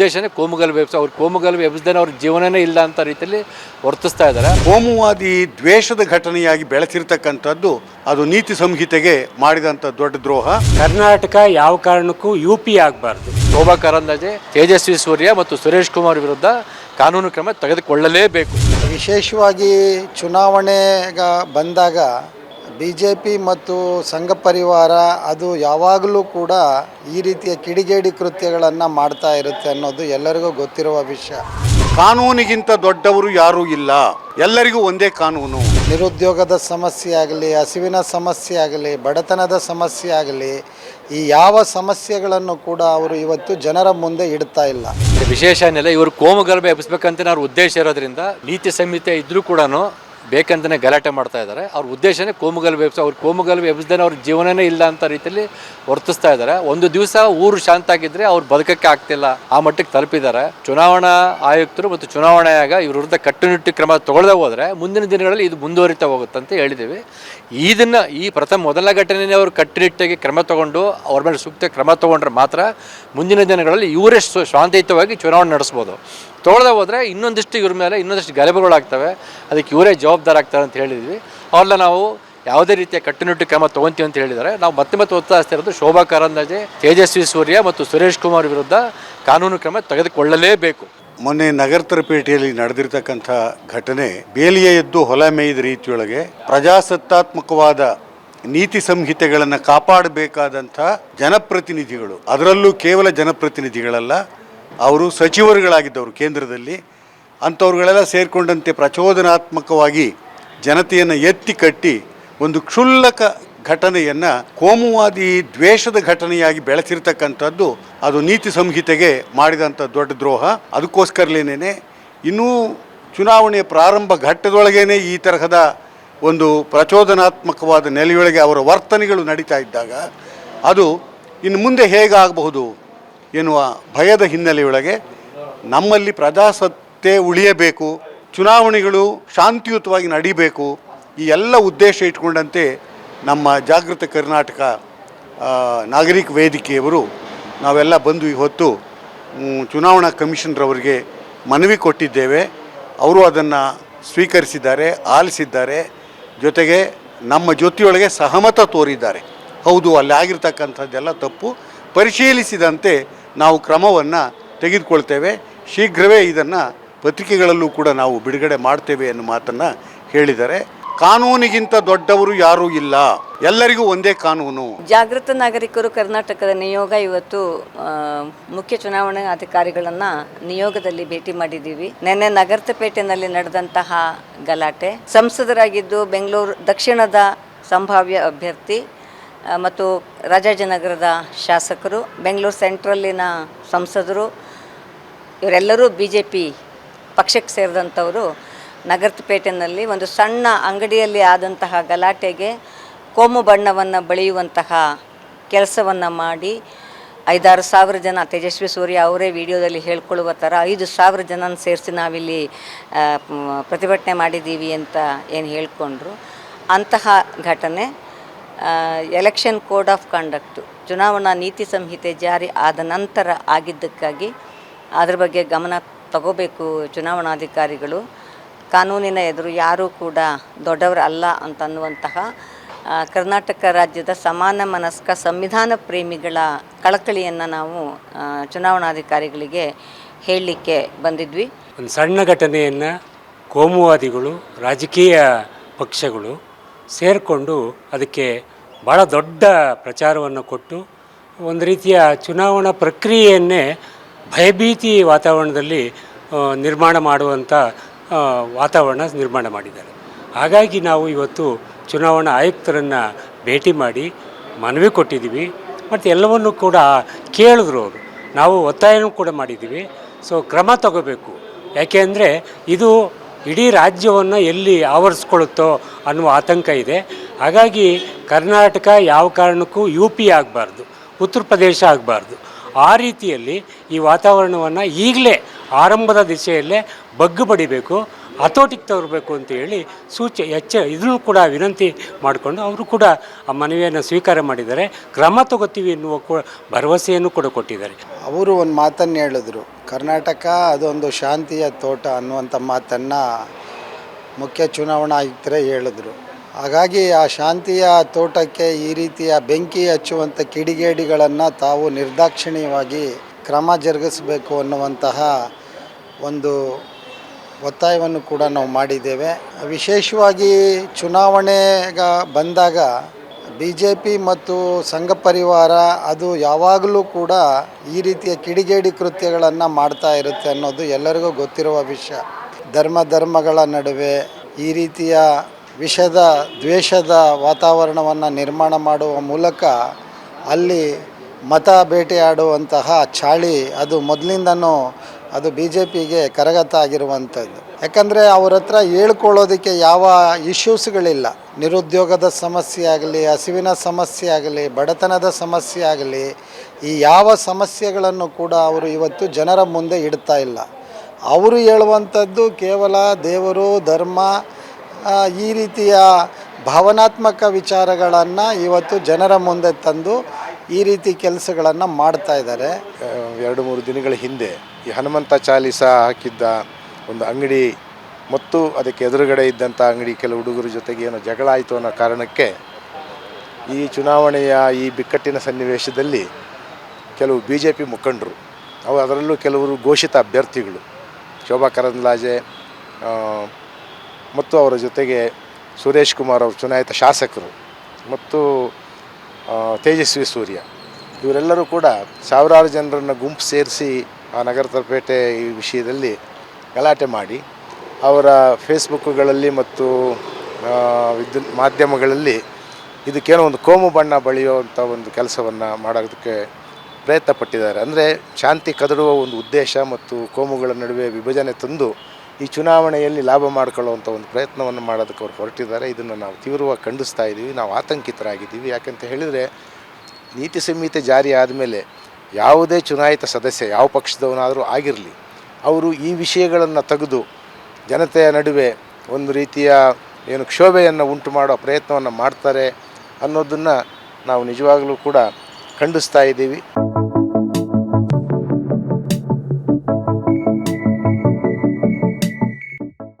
ಉದ್ದೇಶನೇ ಕೋಮುಗಲ್ webs ಅವ್ರು ಕೋಮುಗಲ್ ಎಬ್ಸ್ದೇನೆ ಅವ್ರ ಜೀವನನೇ ಇಲ್ಲ ಅಂತ ರೀತಿಯಲ್ಲಿ ವರ್ತಿಸ್ತಾ ಇದ್ದಾರೆ. ಕೋಮುವಾದಿ ದ್ವೇಷದ ಘಟನೆಯಾಗಿ ಬೆಳೆಸಿರ್ತಕ್ಕಂಥದ್ದು ಅದು ನೀತಿ ಸಂಹಿತೆಗೆ ಮಾಡಿದಂಥ ದೊಡ್ಡ ದ್ರೋಹ. ಕರ್ನಾಟಕ ಯಾವ ಕಾರಣಕ್ಕೂ ಯು ಪಿ ಆಗಬಾರ್ದು. ಶೋಭಾ ಕರಂದಾಜೆ ತೇಜಸ್ವಿ ಸೂರ್ಯ ಮತ್ತು ಸುರೇಶ್ ಕುಮಾರ್ ವಿರುದ್ಧ ಕಾನೂನು ಕ್ರಮ ತೆಗೆದುಕೊಳ್ಳಲೇಬೇಕು. ವಿಶೇಷವಾಗಿ ಚುನಾವಣೆಗ ಬಂದಾಗ ಬಿ ಜೆ ಪಿ ಮತ್ತು ಸಂಘ ಪರಿವಾರ ಅದು ಯಾವಾಗಲೂ ಕೂಡ ಈ ರೀತಿಯ ಕಿಡಿಗೇಡಿ ಕೃತ್ಯಗಳನ್ನು ಮಾಡ್ತಾ ಇರುತ್ತೆ ಅನ್ನೋದು ಎಲ್ಲರಿಗೂ ಗೊತ್ತಿರುವ ವಿಷಯ. ಕಾನೂನಿಗಿಂತ ದೊಡ್ಡವರು ಯಾರೂ ಇಲ್ಲ. ಎಲ್ಲರಿಗೂ ಒಂದೇ ಕಾನೂನು. ನಿರುದ್ಯೋಗದ ಸಮಸ್ಯೆ ಆಗಲಿ ಹಸಿವಿನ ಸಮಸ್ಯೆ ಆಗಲಿ ಬಡತನದ ಸಮಸ್ಯೆ ಆಗಲಿ ಈ ಯಾವ ಸಮಸ್ಯೆಗಳನ್ನು ಕೂಡ ಅವರು ಇವತ್ತು ಜನರ ಮುಂದೆ ಇಡ್ತಾ ಇಲ್ಲ. ವಿಶೇಷ ಏನಿಲ್ಲ ಇವರು ಕೋಮುಗಲಭೆ ಎಬ್ಬಿಸ್ಬೇಕಂತ ನಾವು ಉದ್ದೇಶ ಇರೋದ್ರಿಂದ ನೀತಿ ಸಂಹಿತೆ ಇದ್ರೂ ಕೂಡ ಬೇಕಂತಲೇ ಗಲಾಟೆ ಮಾಡ್ತಾ ಇದ್ದಾರೆ. ಅವ್ರ ಉದ್ದೇಶನೇ ಕೋಮುಗಲ್ಲು ಎಬ್ಸ ಅವ್ರ ಕೋಮುಗಲ್ಲು ಎಬ್ಸ್ದೇ ಅವ್ರ ಜೀವನನೇ ಇಲ್ಲ ಅಂತ ರೀತಿಯಲ್ಲಿ ವರ್ತಿಸ್ತಾ ಇದ್ದಾರೆ. ಒಂದು ದಿವಸ ಊರು ಶಾಂತ ಆಗಿದ್ರೆ ಅವ್ರು ಬದುಕಕ್ಕೆ ಆಗ್ತಿಲ್ಲ. ಆ ಮಟ್ಟಕ್ಕೆ ತಲುಪಿದ್ದಾರೆ. ಚುನಾವಣಾ ಆಯುಕ್ತರು ಮತ್ತು ಚುನಾವಣೆ ಆಗ ಇವ್ರ ವಿರುದ್ಧ ಕಟ್ಟುನಿಟ್ಟು ಕ್ರಮ ತಗೊಳ್ಳದೆ ಹೋದರೆ ಮುಂದಿನ ದಿನಗಳಲ್ಲಿ ಇದು ಮುಂದುವರಿತಾ ಅಂತ ಹೇಳಿದ್ದೀವಿ. ಇದನ್ನ ಈ ಪ್ರಥಮ ಮೊದಲ ಘಟನೆನೇ ಅವರು ಕಟ್ಟುನಿಟ್ಟಾಗಿ ಕ್ರಮ ತಗೊಂಡು ಅವ್ರ ಮೇಲೆ ಸೂಕ್ತ ಕ್ರಮ ತಗೊಂಡ್ರೆ ಮಾತ್ರ ಮುಂದಿನ ದಿನಗಳಲ್ಲಿ ಇವರೇ ಶಾಂತಿಯುತವಾಗಿ ಚುನಾವಣೆ ನಡೆಸ್ಬೋದು. ತೊಗೊಳ್ದೆ ಹೋದರೆ ಇನ್ನೊಂದಿಷ್ಟು ಇವ್ರ ಮೇಲೆ ಇನ್ನೊಂದಿಷ್ಟು ಗಲಭೆಗಳಾಗ್ತವೆ ಅದಕ್ಕೆ ಇವರೇ ಜವಾಬ್ದಾರಾಗ್ತಾರೆ ಅಂತ ಹೇಳಿದ್ವಿ. ಅವ್ರನ್ನ ನಾವು ಯಾವುದೇ ರೀತಿಯ ಕಟ್ಟುನಿಟ್ಟು ಕ್ರಮ ತೊಗೊತೀವಿ ಅಂತ ಹೇಳಿದರೆ ನಾವು ಮತ್ತೆ ಮತ್ತೆ ಒತ್ತಾಯಿಸ್ತಾ ಶೋಭಾ ಕಾರಂದಾಜೆ ತೇಜಸ್ವಿ ಸೂರ್ಯ ಮತ್ತು ಸುರೇಶ್ ಕುಮಾರ್ ವಿರುದ್ಧ ಕಾನೂನು ಕ್ರಮ ತೆಗೆದುಕೊಳ್ಳಲೇಬೇಕು. ಮೊನ್ನೆ ನಗರತರಪೇಟೆಯಲ್ಲಿ ನಡೆದಿರ್ತಕ್ಕಂಥ ಘಟನೆ ಬೇಲಿಯ ಎದ್ದು ಹೊಲ ಮೇಯ್ದ ರೀತಿಯೊಳಗೆ ಪ್ರಜಾಸತ್ತಾತ್ಮಕವಾದ ನೀತಿ ಸಂಹಿತೆಗಳನ್ನು ಕಾಪಾಡಬೇಕಾದಂಥ ಜನಪ್ರತಿನಿಧಿಗಳು. ಅದರಲ್ಲೂ ಕೇವಲ ಜನಪ್ರತಿನಿಧಿಗಳಲ್ಲ ಅವರು ಸಚಿವರುಗಳಾಗಿದ್ದವರು ಕೇಂದ್ರದಲ್ಲಿ, ಅಂಥವ್ರುಗಳೆಲ್ಲ ಸೇರಿಕೊಂಡಂತೆ ಪ್ರಚೋದನಾತ್ಮಕವಾಗಿ ಜನತೆಯನ್ನು ಎತ್ತಿ ಕಟ್ಟಿ ಒಂದು ಕ್ಷುಲ್ಲಕ ಘಟನೆಯನ್ನು, ಕೋಮುವಾದಿ ದ್ವೇಷದ ಘಟನೆಯಾಗಿ ಬೆಳೆಸಿರ್ತಕ್ಕಂಥದ್ದು ಅದು ನೀತಿ ಸಂಹಿತೆಗೆ ಮಾಡಿದಂಥ ದೊಡ್ಡ ದ್ರೋಹ. ಅದಕ್ಕೋಸ್ಕರಲೇನೇ ಇನ್ನೂ ಚುನಾವಣೆಯ ಪ್ರಾರಂಭ ಘಟ್ಟದೊಳಗೇನೆ ಈ ತರಹದ ಒಂದು ಪ್ರಚೋದನಾತ್ಮಕವಾದ ನೆಲೆಯೊಳಗೆ ಅವರ ವರ್ತನೆಗಳು ನಡೀತಾ ಇದ್ದಾಗ ಅದು ಇನ್ನು ಮುಂದೆ ಹೇಗಾಗಬಹುದು? ಎನ್ನುವ ಭಯದ ಹಿನ್ನೆಲೆಯೊಳಗೆ ನಮ್ಮಲ್ಲಿ ಪ್ರಜಾಸತ್ತೆ ಉಳಿಯಬೇಕು, ಚುನಾವಣೆಗಳು ಶಾಂತಿಯುತವಾಗಿ ನಡೀಬೇಕು, ಈ ಎಲ್ಲ ಉದ್ದೇಶ ಇಟ್ಕೊಂಡಂತೆ ನಮ್ಮ ಜಾಗೃತ ಕರ್ನಾಟಕ ನಾಗರಿಕ ವೇದಿಕೆಯವರು ನಾವೆಲ್ಲ ಬಂದು ಇವತ್ತು ಚುನಾವಣಾ ಕಮಿಷನ್ರವರಿಗೆ ಮನವಿ ಕೊಟ್ಟಿದ್ದೇವೆ. ಅವರು ಅದನ್ನು ಸ್ವೀಕರಿಸಿದ್ದಾರೆ, ಆಲಿಸಿದ್ದಾರೆ. ಜೊತೆಗೆ ನಮ್ಮ ಜೊತೆಯೊಳಗೆ ಸಹಮತ ತೋರಿದ್ದಾರೆ. ಹೌದು, ಅಲ್ಲಿ ಆಗಿರ್ತಕ್ಕಂಥದ್ದೆಲ್ಲ ತಪ್ಪು. ಪರಿಶೀಲಿಸಿದಂತೆ ನಾವು ಕ್ರಮವನ್ನು ತೆಗೆದುಕೊಳ್ತೇವೆ. ಶೀಘ್ರವೇ ಇದನ್ನು ಪತ್ರಿಕೆಗಳಲ್ಲೂ ಕೂಡ ನಾವು ಬಿಡುಗಡೆ ಮಾಡ್ತೇವೆ ಎನ್ನುವ ಮಾತನ್ನು ಹೇಳಿದ್ದಾರೆ. ಕಾನೂನಿಗಿಂತ ದೊಡ್ಡವರು ಯಾರೂ ಇಲ್ಲ. ಎಲ್ಲರಿಗೂ ಒಂದೇ ಕಾನೂನು. ಜಾಗೃತ ನಾಗರಿಕರು ಕರ್ನಾಟಕದ ನಿಯೋಗ ಇವತ್ತು ಮುಖ್ಯ ಚುನಾವಣಾ ಅಧಿಕಾರಿಗಳನ್ನ ನಿಯೋಗದಲ್ಲಿ ಭೇಟಿ ಮಾಡಿದ್ದೀವಿ. ನಿನ್ನೆ ನಗರಪೇಟೆನಲ್ಲಿ ನಡೆದಂತಹ ಗಲಾಟೆ. ಸಂಸದರಾಗಿದ್ದು ಬೆಂಗಳೂರು ದಕ್ಷಿಣದ ಸಂಭಾವ್ಯ ಅಭ್ಯರ್ಥಿ ಮತ್ತು ರಾಜಾಜಿನಗರದ ಶಾಸಕರು, ಬೆಂಗಳೂರು ಸೆಂಟ್ರಲ್ಲಿನ ಸಂಸದರು, ಇವರೆಲ್ಲರೂ ಬಿ ಜೆ ಪಿ ಪಕ್ಷಕ್ಕೆ ಸೇರಿದಂಥವರು ನಗರಪೇಟೆನಲ್ಲಿ ಒಂದು ಸಣ್ಣ ಅಂಗಡಿಯಲ್ಲಿ ಆದಂತಹ ಗಲಾಟೆಗೆ ಕೋಮು ಬಣ್ಣವನ್ನು ಬಳಿಯುವಂತಹ ಕೆಲಸವನ್ನು ಮಾಡಿ ಐದಾರು ಸಾವಿರ ಜನ, ತೇಜಸ್ವಿ ಸೂರ್ಯ ಅವರೇ ವಿಡಿಯೋದಲ್ಲಿ ಹೇಳ್ಕೊಳ್ಳುವ ಥರ ಐದು ಸಾವಿರ ಜನನ ಸೇರಿಸಿ ನಾವಿಲ್ಲಿ ಪ್ರತಿಭಟನೆ ಮಾಡಿದ್ದೀವಿ ಅಂತ ಏನು ಹೇಳಿಕೊಂಡ್ರು. ಅಂತಹ ಘಟನೆ ಎಲೆಕ್ಷನ್ ಕೋಡ್ ಆಫ್ ಕಂಡಕ್ಟು ಚುನಾವಣಾ ನೀತಿ ಸಂಹಿತೆ ಜಾರಿ ಆದ ನಂತರ ಆಗಿದ್ದಕ್ಕಾಗಿ ಅದ್ರ ಬಗ್ಗೆ ಗಮನ ತಗೋಬೇಕು ಚುನಾವಣಾಧಿಕಾರಿಗಳು. ಕಾನೂನಿನ ಎದುರು ಯಾರೂ ಕೂಡ ದೊಡ್ಡವರು ಅಲ್ಲ ಅಂತನ್ನುವಂತಹ ಕರ್ನಾಟಕ ರಾಜ್ಯದ ಸಮಾನ ಮನಸ್ಕ ಸಂವಿಧಾನ ಪ್ರೇಮಿಗಳ ಕಳಕಳಿಯನ್ನು ನಾವು ಚುನಾವಣಾಧಿಕಾರಿಗಳಿಗೆ ಹೇಳಲಿಕ್ಕೆ ಬಂದಿದ್ವಿ. ಒಂದು ಸಣ್ಣ ಘಟನೆಯನ್ನು ಕೋಮುವಾದಿಗಳು, ರಾಜಕೀಯ ಪಕ್ಷಗಳು ಸೇರಿಕೊಂಡು ಅದಕ್ಕೆ ಭಾಳ ದೊಡ್ಡ ಪ್ರಚಾರವನ್ನು ಕೊಟ್ಟು ಒಂದು ರೀತಿಯ ಚುನಾವಣಾ ಪ್ರಕ್ರಿಯೆಯನ್ನೇ ಭಯಭೀತಿ ವಾತಾವರಣದಲ್ಲಿ ನಿರ್ಮಾಣ ಮಾಡುವಂಥ ವಾತಾವರಣ ನಿರ್ಮಾಣ ಮಾಡಿದ್ದಾರೆ. ಹಾಗಾಗಿ ನಾವು ಇವತ್ತು ಚುನಾವಣಾ ಆಯುಕ್ತರನ್ನು ಭೇಟಿ ಮಾಡಿ ಮನವಿ ಕೊಟ್ಟಿದ್ದೀವಿ. ಮತ್ತು ಎಲ್ಲವನ್ನು ಕೂಡ ಕೇಳಿದ್ರು ಅವರು. ನಾವು ಒತ್ತಾಯನೂ ಕೂಡ ಮಾಡಿದ್ದೀವಿ. ಸೊ ಕ್ರಮ ತಗೋಬೇಕು. ಯಾಕೆ ಅಂದರೆ ಇದು ಇಡೀ ರಾಜ್ಯವನ್ನು ಎಲ್ಲಿ ಆವರಿಸ್ಕೊಳ್ಳುತ್ತೋ ಅನ್ನುವ ಆತಂಕ ಇದೆ. ಹಾಗಾಗಿ ಕರ್ನಾಟಕ ಯಾವ ಕಾರಣಕ್ಕೂ ಯು ಪಿ ಆಗಬಾರ್ದು, ಉತ್ತರ ಪ್ರದೇಶ ಆಗಬಾರ್ದು. ಆ ರೀತಿಯಲ್ಲಿ ಈ ವಾತಾವರಣವನ್ನು ಈಗಲೇ ಆರಂಭದ ದಿಸೆಯಲ್ಲೇ ಬಗ್ಗು ಬಡಿಬೇಕು. ಹತೋಟಿಗೆ ತರಬೇಕು ಅಂತ ಹೇಳಿ ಸೂಚ ಹೆಚ್ಚ ಇದನ್ನು ಕೂಡ ವಿನಂತಿ ಮಾಡಿಕೊಂಡು ಅವರು ಕೂಡ ಆ ಮನವಿಯನ್ನು ಸ್ವೀಕಾರ ಮಾಡಿದ್ದಾರೆ. ಕ್ರಮ ತಗೋತೀವಿ ಎನ್ನುವ ಭರವಸೆಯನ್ನು ಕೂಡ ಕೊಟ್ಟಿದ್ದಾರೆ. ಅವರು ಒಂದು ಮಾತನ್ನು ಹೇಳಿದ್ರು. ಕರ್ನಾಟಕ ಅದೊಂದು ಶಾಂತಿಯ ತೋಟ ಅನ್ನುವಂಥ ಮಾತನ್ನು ಮುಖ್ಯ ಚುನಾವಣಾ ಆಯುಕ್ತರೇ ಹೇಳಿದ್ರು. ಹಾಗಾಗಿ ಆ ಶಾಂತಿಯ ತೋಟಕ್ಕೆ ಈ ರೀತಿಯ ಬೆಂಕಿ ಹಚ್ಚುವಂಥ ಕಿಡಿಗೇಡಿಗಳನ್ನು ತಾವು ನಿರ್ದಾಕ್ಷಿಣ್ಯವಾಗಿ ಕ್ರಮ ಜರುಗಿಸಬೇಕು ಅನ್ನುವಂತಹ ಒಂದು ಒತ್ತಾಯವನ್ನು ಕೂಡ ನಾವು ಮಾಡಿದ್ದೇವೆ. ವಿಶೇಷವಾಗಿ ಚುನಾವಣೆಗ ಬಂದಾಗ ಬಿ ಜೆ ಪಿ ಮತ್ತು ಸಂಘ ಪರಿವಾರ ಅದು ಯಾವಾಗಲೂ ಕೂಡ ಈ ರೀತಿಯ ಕಿಡಿಗೇಡಿ ಕೃತ್ಯಗಳನ್ನು ಮಾಡ್ತಾ ಇರುತ್ತೆ ಅನ್ನೋದು ಎಲ್ಲರಿಗೂ ಗೊತ್ತಿರುವ ವಿಷಯ. ಧರ್ಮ ಧರ್ಮಗಳ ನಡುವೆ ಈ ರೀತಿಯ ವಿಷದ, ದ್ವೇಷದ ವಾತಾವರಣವನ್ನು ನಿರ್ಮಾಣ ಮಾಡುವ ಮೂಲಕ ಅಲ್ಲಿ ಮತ ಬೇಟೆಯಾಡುವಂತಹ ಚಾಳಿ ಅದು ಮೊದಲಿಂದನೂ ಅದು ಬಿ ಜೆ ಪಿಗೆ ಕರಗತ ಆಗಿರುವಂಥದ್ದು. ಯಾಕಂದರೆ ಅವ್ರ ಹತ್ರ ಹೇಳ್ಕೊಳ್ಳೋದಕ್ಕೆ ಯಾವ ಇಶ್ಯೂಸ್ಗಳಿಲ್ಲ. ನಿರುದ್ಯೋಗದ ಸಮಸ್ಯೆ ಆಗಲಿ, ಹಸಿವಿನ ಸಮಸ್ಯೆ ಆಗಲಿ, ಬಡತನದ ಸಮಸ್ಯೆ ಆಗಲಿ, ಈ ಯಾವ ಸಮಸ್ಯೆಗಳನ್ನು ಕೂಡ ಅವರು ಇವತ್ತು ಜನರ ಮುಂದೆ ಇಡ್ತಾ ಇಲ್ಲ. ಅವರು ಹೇಳುವಂಥದ್ದು ಕೇವಲ ದೇವರು, ಧರ್ಮ ಈ ರೀತಿಯ ಭಾವನಾತ್ಮಕ ವಿಚಾರಗಳನ್ನು ಇವತ್ತು ಜನರ ಮುಂದೆ ತಂದು ಈ ರೀತಿ ಕೆಲಸಗಳನ್ನು ಮಾಡ್ತಾ ಇದ್ದಾರೆ. ಎರಡು ಮೂರು ದಿನಗಳ ಹಿಂದೆ ಈ ಹನುಮಂತ ಚಾಲೀಸ ಹಾಕಿದ್ದ ಒಂದು ಅಂಗಡಿ ಮತ್ತು ಅದಕ್ಕೆ ಎದುರುಗಡೆ ಇದ್ದಂಥ ಅಂಗಡಿ ಕೆಲವು ಹುಡುಗರ ಜೊತೆಗೆ ಏನೋ ಜಗಳ ಆಯಿತು ಅನ್ನೋ ಕಾರಣಕ್ಕೆ ಈ ಚುನಾವಣೆಯ ಈ ಬಿಕ್ಕಟ್ಟಿನ ಸನ್ನಿವೇಶದಲ್ಲಿ ಕೆಲವು ಬಿ ಜೆ ಪಿ ಮುಖಂಡರು, ಅವು ಅದರಲ್ಲೂ ಕೆಲವರು ಘೋಷಿತ ಅಭ್ಯರ್ಥಿಗಳು, ಶೋಭಾ ಕರಂದ್ಲಾಜೆ ಮತ್ತು ಅವರ ಜೊತೆಗೆ ಸುರೇಶ್ ಕುಮಾರ್ ಅವರು, ಚುನಾಯಿತ ಶಾಸಕರು ಮತ್ತು ತೇಜಸ್ವಿ ಸೂರ್ಯ. ಇವರೆಲ್ಲರೂ ಕೂಡ ಸಾವಿರಾರು ಜನರನ್ನು ಗುಂಪು ಸೇರಿಸಿ ಆ ನಗರಪೇಟೆ ಈ ವಿಷಯದಲ್ಲಿ ಗಲಾಟೆ ಮಾಡಿ, ಅವರ ಫೇಸ್ಬುಕ್ಗಳಲ್ಲಿ ಮತ್ತು ವಿದ್ಯುತ್ ಮಾಧ್ಯಮಗಳಲ್ಲಿ ಇದಕ್ಕೇನೋ ಒಂದು ಕೋಮು ಬಣ್ಣ ಬಳಿಯುವಂಥ ಒಂದು ಕೆಲಸವನ್ನು ಮಾಡೋದಕ್ಕೆ ಪ್ರಯತ್ನ ಪಟ್ಟಿದ್ದಾರೆ ಅಂದರೆ ಶಾಂತಿ ಕದಡುವ ಒಂದು ಉದ್ದೇಶ ಮತ್ತು ಕೋಮುಗಳ ನಡುವೆ ವಿಭಜನೆ ತಂದು ಈ ಚುನಾವಣೆಯಲ್ಲಿ ಲಾಭ ಮಾಡ್ಕೊಳ್ಳುವಂಥ ಒಂದು ಪ್ರಯತ್ನವನ್ನು ಮಾಡೋದಕ್ಕೆ ಅವ್ರು ಹೊರಟಿದ್ದಾರೆ. ಇದನ್ನು ನಾವು ತೀವ್ರವಾಗಿ ಖಂಡಿಸ್ತಾ ಇದ್ದೀವಿ. ನಾವು ಆತಂಕಿತರಾಗಿದ್ದೀವಿ. ಯಾಕಂತ ಹೇಳಿದರೆ ನೀತಿ ಸಂಹಿತೆ ಜಾರಿ ಆದಮೇಲೆ ಯಾವುದೇ ಚುನಾಯಿತ ಸದಸ್ಯ ಯಾವ ಪಕ್ಷದವನಾದರೂ ಆಗಿರಲಿ, ಅವರು ಈ ವಿಷಯಗಳನ್ನು ತೆಗೆದು ಜನತೆಯ ನಡುವೆ ಒಂದು ರೀತಿಯ ಏನು ಕ್ಷೋಭೆಯನ್ನು ಉಂಟು ಮಾಡೋ ಪ್ರಯತ್ನವನ್ನು ಮಾಡ್ತಾರೆ ಅನ್ನೋದನ್ನು ನಾವು ನಿಜವಾಗಲೂ ಕೂಡ ಖಂಡಿಸ್ತಾ ಇದ್ದೀವಿ.